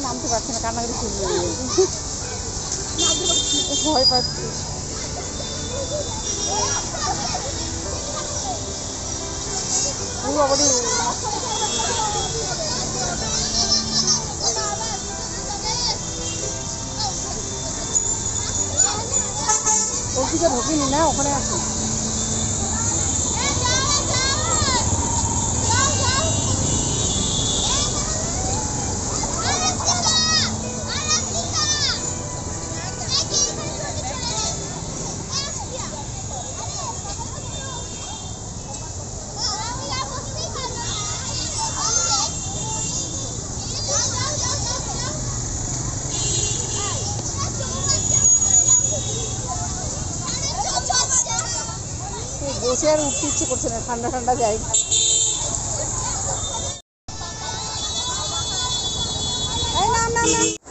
মেয়েরা নামতে পারছে না কান্নাকাটি শুরু হয়ে গেছে ভয় পাচ্ছে ও বাবা রে। ওর দিকে ঢোকেনি না ওখানে আছে বসে আর উঠতে ইচ্ছে করছে না, ঠান্ডা ঠান্ডা জায়গা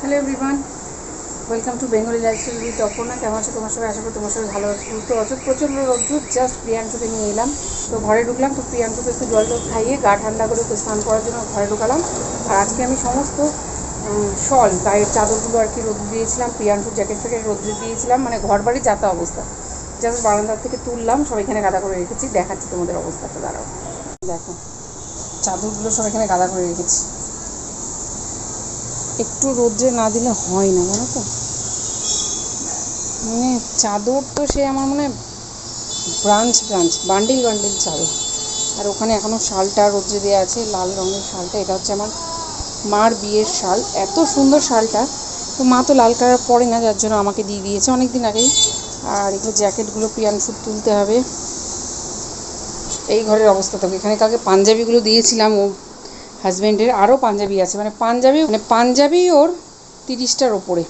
hello everyone welcome to Bengali lifestyle with Aparna কেমন আছো? তোমার সবাই আশা করি তোমার সবাই ভালো আছো। তো অচুত প্রচণ্ড রোদ্দুর জাস্ট প্রিয়াংশুকে নিয়ে এলাম। তো ঘরে ঢুকলাম, তো প্রিয়াংশুকে একটু জল জল খাইয়ে গা ঠান্ডা করে ওকে স্নান করার জন্য ঘরে ঢুকালাম। আর আজকে আমি সমস্ত শল, গায়ের চাদরগুলো আর কি রোদ্দুর দিয়েছিলাম প্রিয়াংশুর জ্যাকেট ফ্যাকেট রোদ্দুর দিয়েছিলাম মানে ঘর বাড়ি যাতা অবস্থা। জাস্ট বারান্দার থেকে তুললাম, সব এখানে গাদা করে রেখেছি, দেখাচ্ছি তোমাদের অবস্থাটা, দাঁড়াও। দেখো, চাদরগুলো সব এখানে গাদা করে রেখেছি। একটু রোদ্রে না দিলে হয় না, জানো তো? মানে চাদর তো সে আমার মনে ব্রাঞ্চ ব্রাঞ্চ, বান্ডিল বান্ডিল চাদর। আর ওখানে এখনও শালটা রোদ্রে দেওয়া আছে, লাল রঙের শালটা, এটা হচ্ছে আমার মার বিয়ের শাল। এত সুন্দর শালটা, তো মা তো লাল কালার পরে না, যার জন্য আমাকে দিয়ে দিয়েছে অনেক দিন আগেই। আর এগুলো জ্যাকেটগুলো প্রিয়াংশুর তুলতে হবে। এই ঘরের অবস্থা তো এখানে কালকে পাঞ্জাবিগুলো দিয়েছিলাম ও হাজব্যান্ডের আরও পাঞ্জাবি আছে। মানে পাঞ্জাবি মানে পাঞ্জাবি ওর তিরিশটার ওপরে।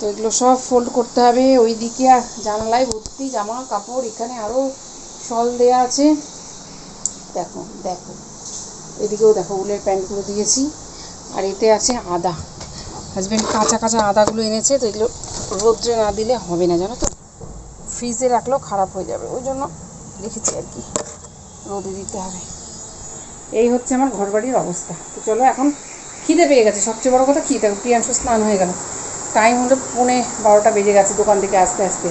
তো এগুলো সব ফোল্ড করতে হবে। ওইদিকে আর জানালায় ভর্তি জামা, কাপড়, এখানে আরও শল দেয়া আছে। দেখো দেখো। এদিকেও দেখো, উলের প্যান্টগুলো দিয়েছি। আর এতে আছে আদা। হাজব্যান্ড কাঁচা কাঁচা আদাগুলো এনেছে। তো এগুলো রোদ্রে না দিলে হবে না, জানো তো? ফ্রিজে রাখলেও খারাপ হয়ে যাবে, ওই জন্য রেখেছি আর কি। রোদে দিতে হবে। এই হচ্ছে আমার ঘরবাড়ির অবস্থা। তো চলো এখন খিদে পেয়ে গেছে। সবচেয়ে বড় কথা খিদে। প্রিয়াংশু স্নান হয়ে গেল। টাইম হলো পৌনে বারোটা বেজে গেছে দোকান থেকে আসতে আসতে।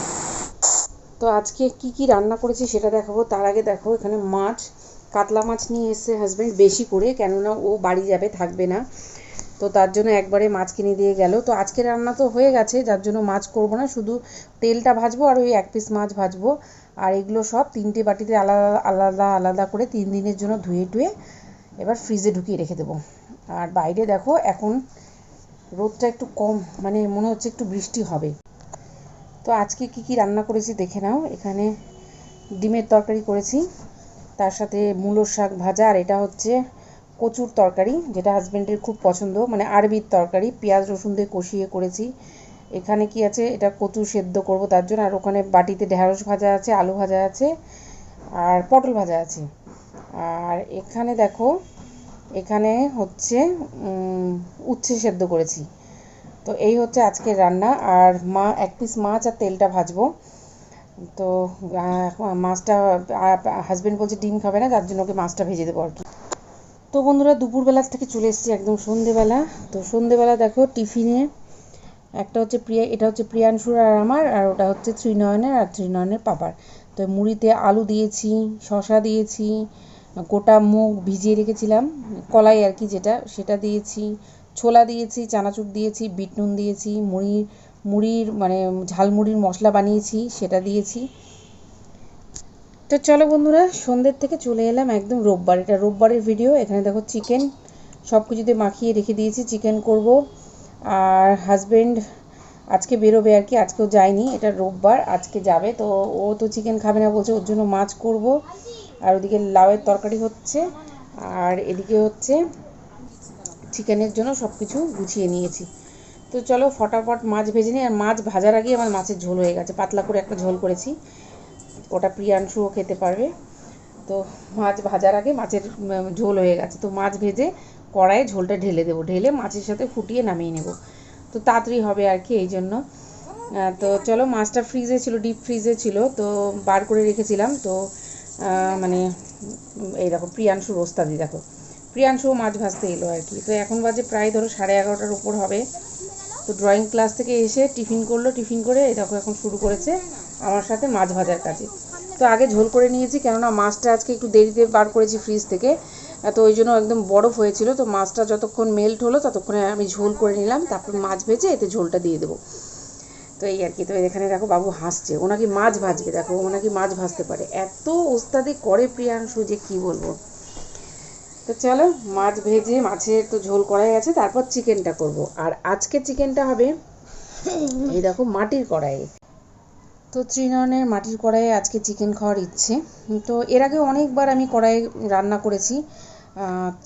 তো আজকে কি কি রান্না করেছি সেটা দেখাবো। তার আগে দেখো, এখানে মাছ, কাতলা মাছ নিয়ে এসেছে হাজব্যান্ড বেশি করে, কেননা ও বাড়ি যাবে, থাকবে না। তো তার জন্য একবারে মাছ কিনে দিয়ে গেল। তো আজকে রান্না তো হয়ে গেছে, যার জন্য মাছ করব না, শুধু তেলটা ভাজবো আর ওই এক পিস মাছ ভাজবো। আর এগুলো সব তিনটে বাটিতে আলাদা আলাদা আলাদা করে তিন দিনের জন্য ধুয়ে টুয়ে এবার ফ্রিজে ঢুকিয়ে রেখে দেবো। আর বাইরে দেখো, এখন রোদটা একটু কম মানে মনে হচ্ছে একটু বৃষ্টি হবে। তো আজকে কি কি রান্না করেছি দেখে নাও। এখানে ডিমের তরকারি করেছি, তার সাথে মূলোর শাক ভাজা, আর এটা হচ্ছে কচুর তরকারি, যেটা হাজব্যান্ডের খুব পছন্দ মানে আরবির তরকারি, পেঁয়াজ রসুন দিয়ে কষিয়ে করেছি। এখানে কি আছে? এটা কচু সেদ্ধ করব তার জন্য, আর ওখানে বাটিতে ঢেঁড়স ভাজা আছে, আলু ভাজা আছে, আর পটল ভাজা আছে। আর এখানে দেখো, এখানে হচ্ছে উচ্ছে সেদ্ধ করেছি। তো এই হচ্ছে আজকের রান্না, আর মা, এক পিস মাছ আর তেলটা ভাজবো। তো মাছটা হাজব্যান্ড বলছে ডিম খাবে না, তার জন্য ওকে মাছটা ভেজে দেবো আর কি। তো বন্ধুরা দুপুরবেলার থেকে চলে এসেছি একদম সন্ধেবেলা। তো সন্ধেবেলা দেখো টিফিনে, একটা হচ্ছে প্রিয়া, এটা হচ্ছে প্রিয়াংশুর আর আমার, আর ওটা হচ্ছে ত্রিনয়নের, আর ত্রিনয়নের পাপার। তো মুড়িতে আলু দিয়েছি শশা দিয়েছি, গোটা মুগ ভিজিয়ে রেখেছিলাম, কলাই আর কি যেটা, সেটা দিয়েছি, ছোলা দিয়েছি, চানাচুর দিয়েছি বিট নুন দিয়েছি মুড়ি মুড়ির মানে ঝালমুড়ির মশলা বানিয়েছি, সেটা দিয়েছি। তো চলো বন্ধুরা, সন্ধ্যের থেকে চলে এলাম একদম রোববার। এটা রোববারের ভিডিও এখানে দেখো চিকেন সব কিছুতে মাখিয়ে রেখে দিয়েছি চিকেন করব। আর হাজবেন্ড আজকে বেরোবে আর কি, আজকেও যায়নি, এটা রোববার, আজকে যাবে। তো ও তো চিকেন খাবে না, বলছে ওর জন্য মাছ করব। আর ওদিকে লাউয়ের তরকারি হচ্ছে, আর এদিকে হচ্ছে চিকেনের জন্য সব কিছু গুছিয়ে নিয়েছি। তো চলো ফটাফট মাছ ভেজে নিই, আর মাছ ভাজার আগে আমার মাছের ঝোল হয়ে গেছে, পাতলা করে একটা ঝোল করেছি। ওটা প্রিয়াংশুও খেতে পারবে। তো মাছ ভাজার আগে মাছের ঝোল হয়ে গেছে। তো মাছ ভেজে কড়াইয়ে ঝোলটা ঢেলে দেবো। ঢেলে মাছের সাথে ফুটিয়ে নামিয়ে নেব। তো তাড়াতাড়ি হবে আর কি, এই জন্য। তো চলো, মাছটা ফ্রিজে ছিল ডিপ ফ্রিজে ছিল। তো বার করে রেখেছিলাম। তো মানে এই দেখো প্রিয়াংশুর ওস্তাদি দেখো। প্রিয়াংশুও মাছ ভাজতে এলো আর কি। তো এখন বাজে প্রায় ধরো সাড়ে এগারোটার উপর হবে। তো ড্রয়িং ক্লাস থেকে এসে টিফিন করল। টিফিন করে এই দেখো, এখন শুরু করেছে। আমার সাথে মাছ ভাজার কাজে। তো আগে ঝোল করে নিয়েছি, কেননা মাছটা আজকে একটু দেরিতে বার করেছি ফ্রিজ থেকে। তো ওই জন্য একদম বরফ হয়েছিল, তো মাছটা যতক্ষণ মেল্ট হলো, ততক্ষণে আমি ঝোল করে নিলাম, তারপর মাছ ভেজে এতে ঝোলটা দিয়ে দেবো। তো এই আর কি, তো এখানে দেখো বাবু হাসছে ওনাকে মাছ ভাজবে, দেখো ওনাকে মাছ ভাজতে পারে। এত ওস্তাদি করে প্রিয়াংশু যে কি বলব। তো চলো, মাছ ভেজে মাছের তো ঝোল করাই আছে, তারপর চিকেনটা করব। আর আজকে চিকেনটা হবে এই দেখো মাটির কড়াইয়ে। তো ত্রিনয়নের মাটির কড়াইয়ে আজকে চিকেন খাওয়ার ইচ্ছে। তো এর আগে অনেকবার আমি কড়াই রান্না করেছি।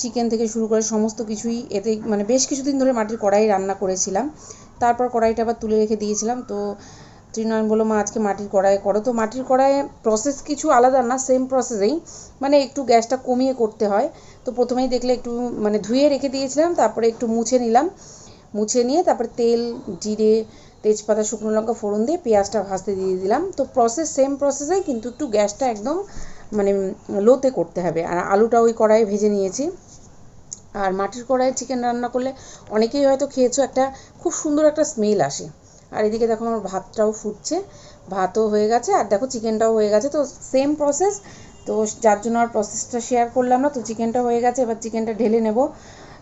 চিকেন থেকে শুরু করে সমস্ত কিছুই এতে মানে বেশ কিছুদিন ধরে মাটির কড়াই রান্না করেছিলাম। তারপর কড়াইটা আবার তুলে রেখে দিয়েছিলাম। তো ত্রিনয়ন বলল, মা, আজকে মাটির কড়াইয়ে করো। তো মাটির কড়াইয়ে প্রসেস কিছু আলাদা না সেম প্রসেসেই মানে একটু গ্যাসটা কমিয়ে করতে হয়। তো প্রথমেই দেখলে একটু মানে ধুয়ে রেখে দিয়েছিলাম, তারপরে একটু মুছে নিলাম। মুছে নিয়ে তারপরে তেল, জিরে তেজপাতা, শুকনো লঙ্কা, ফোড়ন দিয়ে পেঁয়াজটা ভাজতে দিয়ে দিলাম। তো প্রসেস সেম প্রসেসে কিন্তু একটু গ্যাসটা একদম মানে লোতে করতে হবে। আর আলুটা ওই কড়াইয়ে ভেজে নিয়েছি। আর মাটির কড়াইয়ে চিকেন রান্না করলে অনেকেই হয়তো খেয়েছো, একটা খুব সুন্দর একটা স্মেল আসে। আর এদিকে দেখো আমার ভাতটাও ফুটছে, ভাতও হয়ে গেছে, আর দেখো চিকেনটাও হয়ে গেছে। তো সেম প্রসেস তো যার জন্য আর প্রসেসটা শেয়ার করলাম না, তো চিকেনটা হয়ে গেছে, এবার চিকেনটা ঢেলে নেব।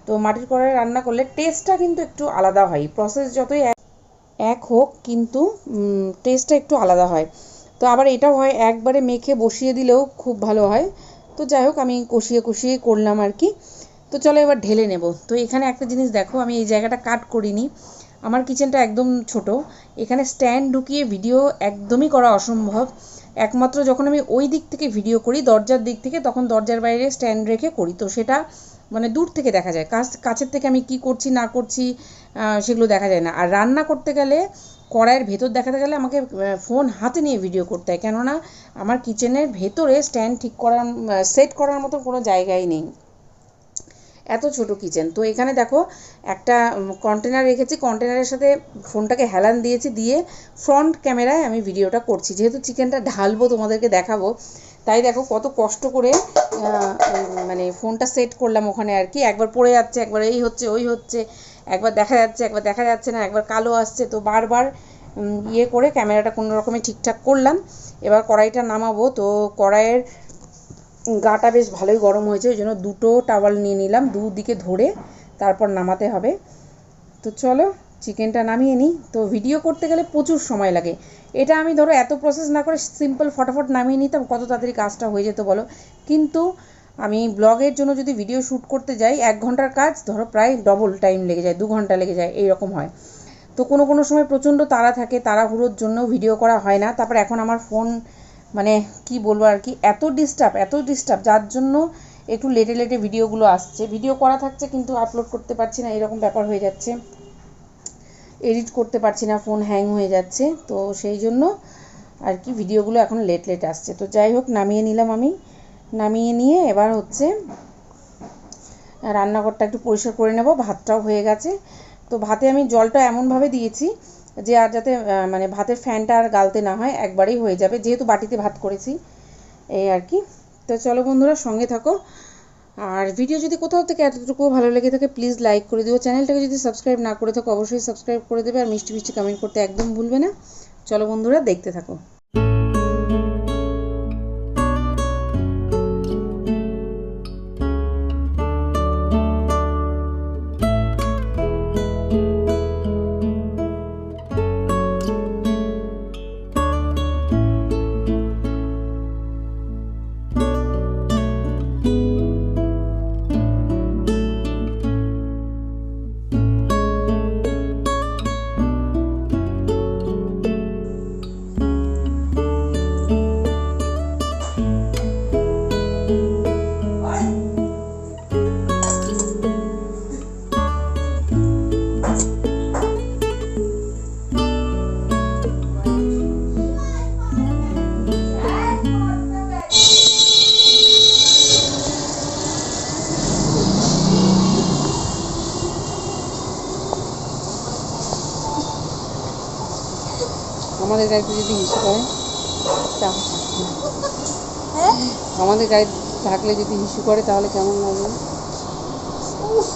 তো মাটির কড়াইয়ে রান্না করলে টেস্টটা কিন্তু একটু আলাদা হয়। প্রসেস যতই এক- হোক, কিন্তু টেস্টটা একটু আলাদা হয়। তো আবার এটাও হয়, একবারে মেখে বসিয়ে দিলেও খুব ভালো হয়। তো যাই হোক, আমি কষিয়ে কষিয়ে করলাম আর কি। তো চলো এবার ঢেলে নেব। তো এখানে একটা জিনিস দেখো, আমি এই জায়গাটা কাট করিনি। আমার কিচেনটা একদম ছোট। এখানে স্ট্যান্ড ঢুকিয়ে ভিডিও একদমই করা অসম্ভব। একমাত্র যখন আমি ওই দিক থেকে ভিডিও করি, দরজার দিক থেকে, তখন দরজার বাইরে স্ট্যান্ড রেখে করি। তো সেটা মানে দূর থেকে দেখা যায়। কাছ, কাছের থেকে আমি কি করছি, না করছি সেগুলো দেখা যায় না। আর রান্না করতে গেলে, কড়াইয়ের ভেতর দেখাতে গেলে আমাকে ফোন হাতে নিয়ে ভিডিও করতে হয়। কেননা, আমার কিচেনের ভেতরে স্ট্যান্ড ঠিক করার সেট করার মতো কোনো জায়গাই নেই। এত ছোট কিচেন তো এখানে দেখো, একটা কন্টেনার রেখেছি। কন্টেনারের সাথে ফোনটাকে হেলান দিয়েছি, দিয়ে ফ্রন্ট ক্যামেরায় আমি ভিডিওটা করছি। যেহেতু চিকেনটা ঢালবো, তোমাদেরকে দেখাবো। তাই দেখো, কত কষ্ট করে মানে ফোনটা সেট করলাম ওখানে আর কি। একবার পড়ে যাচ্ছে, একবার এই হচ্ছে, ওই হচ্ছে, একবার দেখা যাচ্ছে, একবার দেখা যাচ্ছে না, একবার কালো আসছে। তো বারবার ইয়ে করে ক্যামেরাটা কোনো রকমে ঠিকঠাক করলাম। এবার কড়াইটা নামাবো। তো কড়াইয়ের গাটা বেশ ভালোই গরম হয়েছে, ওই জন্য দুটো টাওয়াল নিয়ে নিলাম, দুদিকে ধরে তারপর নামাতে হবে। তো চলো চিকেনটা নামিয়ে নিই। তো ভিডিও করতে গেলে প্রচুর সময় লাগে। এটা আমি ধরো এত প্রসেস না করে সিম্পল ফটাফট নামিয়ে নিতাম, কত তাড়াতাড়ি কাজটা হয়ে যেত বলো। কিন্তু আমি ব্লগের জন্য যদি ভিডিও শ্যুট করতে যাই, এক ঘণ্টার কাজ ধরো প্রায় ডবল টাইম লেগে যায়, দু ঘণ্টা লেগে যায় এই রকম হয়। তো কোনো কোনো সময় প্রচণ্ড তাড়া থাকে, তাড়াহুড়োর জন্য ভিডিও করা হয় না। তারপর এখন আমার ফোন মানে কি বলব আর কি, এত ডিস্টার্ব এত ডিস্টার্ব যার জন্য একটু লেটে লেটে ভিডিওগুলো আসছে। ভিডিও করা থাকছে কিন্তু আপলোড করতে পারছি না, এরকম ব্যাপার হয়ে যাচ্ছে। এডিট করতে পারছি না ফোন হ্যাং হয়ে যাচ্ছে। তো সেই জন্য আর কি ভিডিওগুলো এখন লেট লেট আসছে। তো যাই হোক, নামিয়ে নিলাম আমি। নামিয়ে নিয়ে এবার হচ্ছে রান্নাঘরটা একটু পরিষ্কার করে নেব, ভাতটাও হয়ে গেছে। তো ভাতে আমি জলটা এমনভাবে দিয়েছি যে আর যাতে মানে ভাতের ফ্যানটা আর গালতে না হয়, একবারেই হয়ে যাবে। যেহেতু বাটিতে ভাত করেছি, এই আর কি। তো চলো বন্ধুরা, সঙ্গে থাকো। আর ভিডিও যদি কোথাও থেকে এতটুকু ভালো লেগে থাকে প্লিজ লাইক করে দিও। চ্যানেলটাকে যদি সাবস্ক্রাইব না করে থাকো, অবশ্যই সাবস্ক্রাইব করে দেবে। আর মিষ্টি মিষ্টি কমেন্ট করতে একদম ভুলবে না। চলো বন্ধুরা, দেখতে থাকো। গাড়িতে যদি হিসু করে তাহলে আমাদের গাড়ি থাকলে যদি হিসু করে তাহলে কেমন লাগবে উফ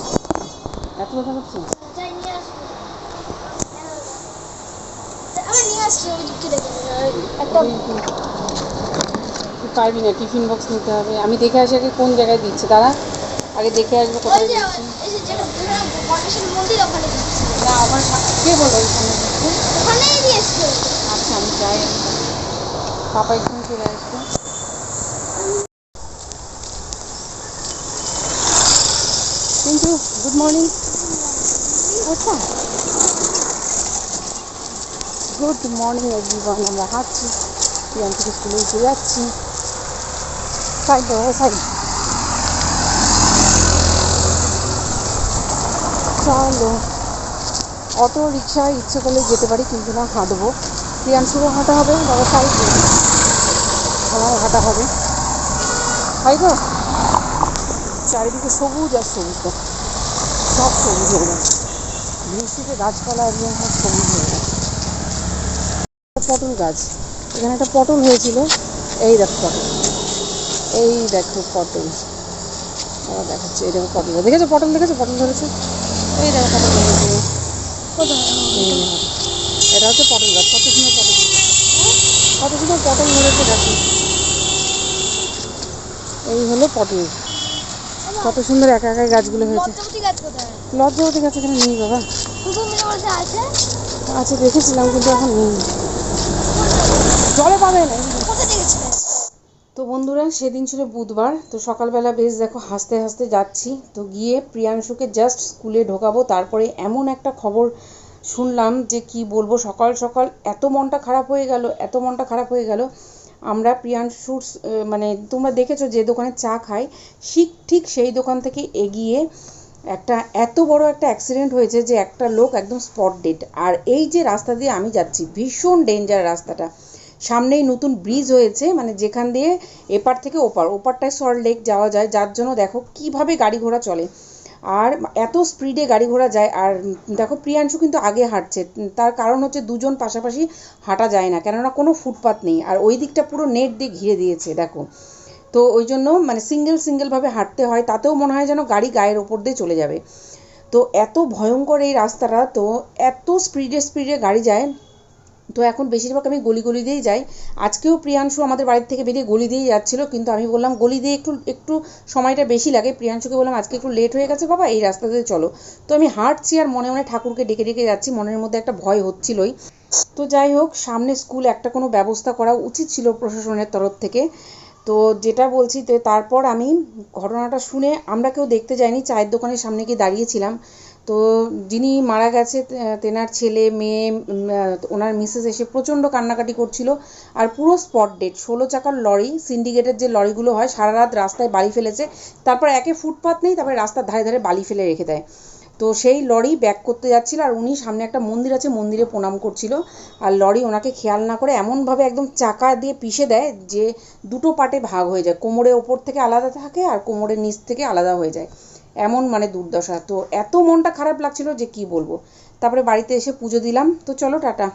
এত ব্যথা করছে পারবি না টিফিন বক্স নিতে হবে। আমি দেখে আসি আগে কোন জায়গায় দিচ্ছে। দাঁড়া আগে দেখে আসব কোথায় দিচ্ছে। না আমার কে ওইখানে ওখানেই দিয়েছে। যাই পাপা এখানে চলে আসবে। কিন্তু গুড মর্নিং আচ্ছা। গুড মর্নিং এভরিওয়ান আমরা হাঁটছি। পিয়ান থেকে স্কুলে উঠে যাচ্ছি। সাইড সাইড চলো। অটো রিক্সা ইচ্ছে করলে যেতে পারি, কিন্তু না, হাঁটবো। প্রিয়াংশুরও হাঁটা হবে, বাবা সাইড আমার হাঁটা হবে। তাই তো? চারিদিকে সবুজ আর সবুজ সব সবুজ হয়ে গেছে। বৃষ্টিতে গাছপালা একদম সব সবুজ হয়ে গেছে। পটল গাছ। এখানে একটা পটল হয়েছিল। এই দেখো পটল। এই দেখো পটল। আবার দেখাচ্ছে, এই দেখো পটল। দেখেছ পটল? দেখেছ? পটল ধরেছে? এই দেখো পটল ধরেছে। এটা হচ্ছে পটল গাছ। কত সুন্দর পটল কত সুন্দর পটল ধরেছে দেখো। এই হলো পটল। কত সুন্দর একা একা গাছগুলো হয়েছে। লজ্জাবতী গাছ এখানে নেই বাবা। আছে? দেখেছিলাম কিন্তু এখন নেই। জলে পাবে না। তো বন্ধুরা সেদিন ছিল বুধবার। তো সকালবেলা বেশ দেখো হাসতে হাসতে যাচ্ছি। তো গিয়ে প্রিয়াংশুকে জাস্ট স্কুলে ঢোকাবো। তারপরে এমন একটা খবর শুনলাম যে কি বলব, সকাল সকাল এত মনটা খারাপ হয়ে গেল, এত মনটা খারাপ হয়ে গেল। আমরা প্রিয়াংশুর মানে তোমরা দেখেছ যে দোকানে চা খাই ঠিক ঠিক সেই দোকান থেকে এগিয়ে একটা এত বড় একটা অ্যাক্সিডেন্ট হয়েছে যে একটা লোক একদম স্পট ডেড আর এই যে রাস্তা দিয়ে আমি যাচ্ছি, ভীষণ ডেঞ্জার রাস্তাটা। সামনেই নতুন ব্রিজ হয়েছে মানে যেখান দিয়ে এপার থেকে ওপার, ওপারটায় সল্ট লেক যাওয়া যায়। যার জন্য দেখো কীভাবে গাড়ি ঘোড়া চলে। আর এত স্পিডে গাড়ি ঘোড়া যায়, আর দেখো প্রিয়াংশু কিন্তু আগে হাঁটছে, তার কারণ হচ্ছে দুজন পাশাপাশি হাঁটা যায় না, কেননা কোনো ফুটপাত নেই, আর ওই দিকটা পুরো নেট দিয়ে ঘিরে দিয়েছে, দেখো। তো ওই জন্য মানে সিঙ্গেল সিঙ্গেলভাবে হাঁটতে হয়, তাতেও মনে হয় যেন গাড়ি গায়ের ওপর দিয়ে চলে যাবে। তো এত ভয়ঙ্কর এই রাস্তাটা, তো এত স্পিডে স্পিডে গাড়ি যায় তো এখন বেশিরভাগ আমি গলি গলি দিয়েই যাই। আজকেও প্রিয়াংশু আমাদের বাড়ির থেকে বেরিয়ে গলি দিয়েই যাচ্ছিল, কিন্তু আমি বললাম গলি দিয়ে একটু একটু সময়টা বেশি লাগে। প্রিয়াংশুকে বললাম, আজকে একটু লেট হয়ে গেছে বাবা, এই রাস্তা দিয়ে চলো। তো আমি হাঁটছি আর মনে মনে ঠাকুরকে ডেকে ডেকে যাচ্ছি, মনের মধ্যে একটা ভয় হচ্ছিলই। তো যাই হোক, সামনে স্কুল একটা কোনো ব্যবস্থা করা উচিত ছিল প্রশাসনের তরফ থেকে। তো যেটা বলছি, তো তারপর আমি ঘটনাটা শুনে আমরা কেউ দেখতে যাইনি, চায়ের দোকানের সামনে গিয়ে দাঁড়িয়েছিলাম তো যিনি মারা গেছে তেনার ছেলে, মেয়ে ওনার মিসেস এসে প্রচণ্ড কান্নাকাটি করছিল। আর পুরো স্পট ডেট, ষোলো চাকার লরি, সিন্ডিকেটের যে লরিগুলো হয়, সারা রাত রাস্তায় বালি ফেলেছে। তারপর একে ফুটপাত নেই, তারপরে রাস্তার ধারে ধারে বালি ফেলে রেখে দেয়। তো সেই লরি ব্যাক করতে যাচ্ছিল, আর উনি সামনে একটা মন্দির আছে, মন্দিরে প্রণাম করছিল। আর লরি ওনাকে খেয়াল না করে এমনভাবে একদম চাকা দিয়ে পিষে দেয় যে দুটো পার্টে ভাগ হয়ে যায়। কোমরের ওপর থেকে আলাদা থাকে, আর কোমরের নিচ থেকে আলাদা হয়ে যায়। এমন মানে দুর্দশা। তো এত মনটা খারাপ লাগছিল যে কি বলব? তারপরে বাড়িতে এসে পুজো দিলাম। তো চলো, টাটা।